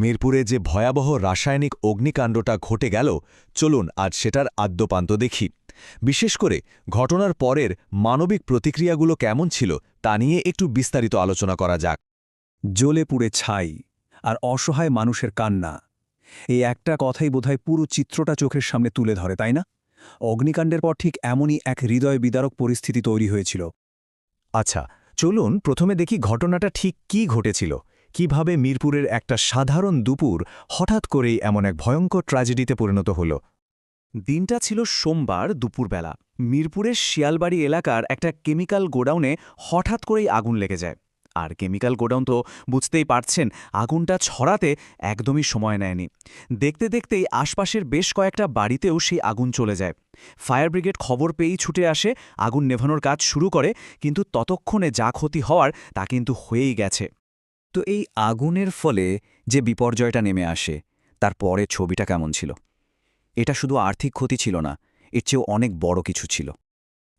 মিরপুরে যে ভয়াবহ রাসায়নিক অগ্নিকাণ্ডটা ঘটে গেল, চলুন আজ সেটার আদ্যপান্ত দেখি। বিশেষ করে ঘটনার পরের মানবিক প্রতিক্রিয়াগুলো কেমন ছিল তা নিয়ে একটু বিস্তারিত আলোচনা করা যাক। জ্বলে পুড়ে ছাই আর অসহায় মানুষের কান্না, এই একটা কথাই বোধহয় পুরো চিত্রটা চোখের সামনে তুলে ধরে, তাই না? অগ্নিকাণ্ডের পর ঠিক এমনই এক হৃদয় বিদারক পরিস্থিতি তৈরি হয়েছিল। আচ্ছা চলুন প্রথমে দেখি ঘটনাটা ঠিক কি ঘটেছিল। কীভাবে মিরপুরের একটা সাধারণ দুপুর হঠাৎ করেই এমন এক ভয়ঙ্কর ট্র্যাজেডিতে পরিণত হল। দিনটা ছিল সোমবার দুপুরবেলা। মিরপুরের শিয়ালবাড়ি এলাকার একটা কেমিক্যাল গোডাউনে হঠাৎ করেই আগুন লেগে যায়। আর কেমিক্যাল গোডাউন তো বুঝতেই পারছেন, আগুনটা ছড়াতে একদমই সময় নেয়নি। দেখতে দেখতেই আশপাশের বেশ কয়েকটা বাড়িতেও সেই আগুন চলে যায়। ফায়ার ব্রিগেড খবর পেয়েই ছুটে আসে, আগুন নেভানোর কাজ শুরু করে, কিন্তু ততক্ষণে যা ক্ষতি হওয়ার তা কিন্তু হয়েই গেছে। তো এই আগুনের ফলে যে বিপর্যয়টা নেমে আসে, তার পরে ছবিটা কেমন ছিল? এটা শুধু আর্থিক ক্ষতি ছিল না, এর চেয়েও অনেক বড় কিছু ছিল।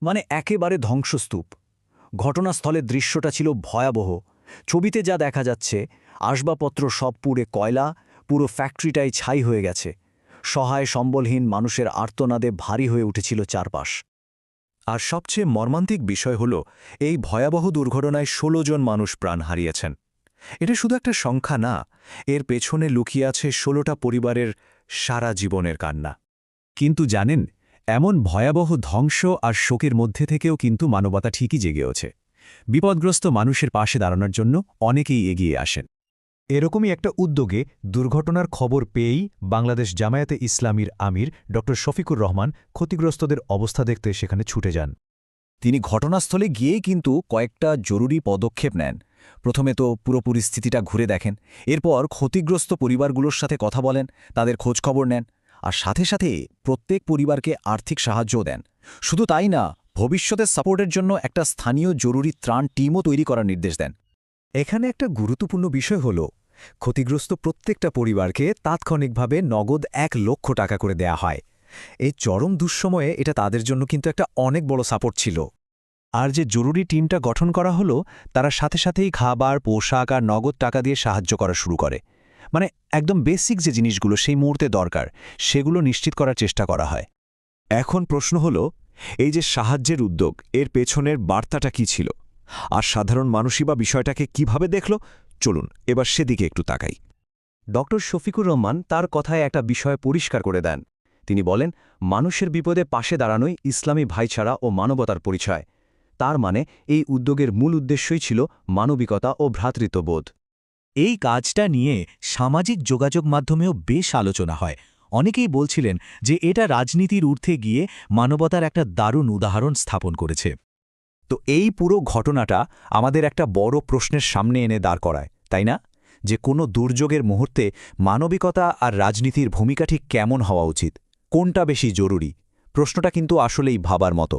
মানে একেবারে ধ্বংসস্তূপ। ঘটনাস্থলের দৃশ্যটা ছিল ভয়াবহ। ছবিতে যা দেখা যাচ্ছে, আসবাবপত্র সব পুড়ে কয়লা, পুরো ফ্যাক্টরিটাই ছাই হয়ে গেছে। সহায় সম্বলহীন মানুষের আর্তনাদে ভারী হয়ে উঠেছিল চারপাশ। আর সবচেয়ে মর্মান্তিক বিষয় হল, এই ভয়াবহ দুর্ঘটনায় ১৬ জন মানুষ প্রাণ হারিয়েছেন। এটা শুধু একটা সংখ্যা না, এর পেছনে লুকিয়ে আছে ষোলোটা পরিবারের সারা জীবনের কান্না। কিন্তু জানেন, এমন ভয়াবহ ধ্বংস আর শোকের মধ্যে থেকেও কিন্তু মানবতা ঠিকই জেগেওছে বিপদগ্রস্ত মানুষের পাশে দাঁড়ানোর জন্য অনেকেই এগিয়ে আসেন। এরকমই একটা উদ্যোগে দুর্ঘটনার খবর পেয়েই বাংলাদেশ জামায়াতে ইসলামীর আমির ড. শফিকুর রহমান ক্ষতিগ্রস্তদের অবস্থা দেখতে সেখানে ছুটে যান। তিনি ঘটনাস্থলে গিয়েই কিন্তু কয়েকটা জরুরি পদক্ষেপ নেন। প্রথমে তো পুরো পরিস্থিতিটা ঘুরে দেখেন, এরপর ক্ষতিগ্রস্ত পরিবারগুলোর সাথে কথা বলেন, তাদের খোঁজখবর নেন, আর সাথে সাথে প্রত্যেক পরিবারকে আর্থিক সাহায্যও দেন। শুধু তাই না, ভবিষ্যতের সাপোর্টের জন্য একটা স্থানীয় জরুরি ত্রাণ টিমও তৈরি করার নির্দেশ দেন। এখানে একটা গুরুত্বপূর্ণ বিষয় হল, ক্ষতিগ্রস্ত প্রত্যেকটা পরিবারকে তাৎক্ষণিকভাবে নগদ এক লক্ষ টাকা করে দেয়া হয়। এই চরম দুঃসময়ে এটা তাদের জন্য কিন্তু একটা অনেক বড় সাপোর্ট ছিল। আর যে জরুরি টিমটা গঠন করা হলো, তারা সাথে সাথেই খাবার, পোশাক আর নগদ টাকা দিয়ে সাহায্য করা শুরু করে। মানে একদম বেসিক যে জিনিসগুলো সেই মুহূর্তে দরকার, সেগুলো নিশ্চিত করার চেষ্টা করা হয়। এখন প্রশ্ন হল, এই যে সাহায্যের উদ্যোগ, এর পেছনের বার্তাটা কি ছিল? আর সাধারণ মানুষই বা বিষয়টাকে কীভাবে দেখল? চলুন, এবার সেদিকে একটু তাকাই। ড শফিকুর রহমান তার কথায় একটা বিষয় পরিষ্কার করে দেন। তিনি বলেন, মানুষের বিপদে পাশে দাঁড়ানোই ইসলামী ভাইছাড়া ও মানবতার পরিচয়। তার মানে এই উদ্যোগের মূল উদ্দেশ্যই ছিল মানবিকতা ও ভ্রাতৃত্ববোধ। এই কাজটা নিয়ে সামাজিক যোগাযোগ মাধ্যমেও বেশ আলোচনা হয়। অনেকেই বলছিলেন যে এটা রাজনীতির ঊর্ধ্বে গিয়ে মানবতার একটা দারুণ উদাহরণ স্থাপন করেছে। তো এই পুরো ঘটনাটা আমাদের একটা বড় প্রশ্নের সামনে এনে দাঁড় করায়, তাই না? যে কোনো দুর্যোগের মুহূর্তে মানবিকতা আর রাজনীতির ভূমিকা ঠিক কেমন হওয়া উচিত? কোনটা বেশি জরুরি? প্রশ্নটা কিন্তু আসলেই ভাবার মতো।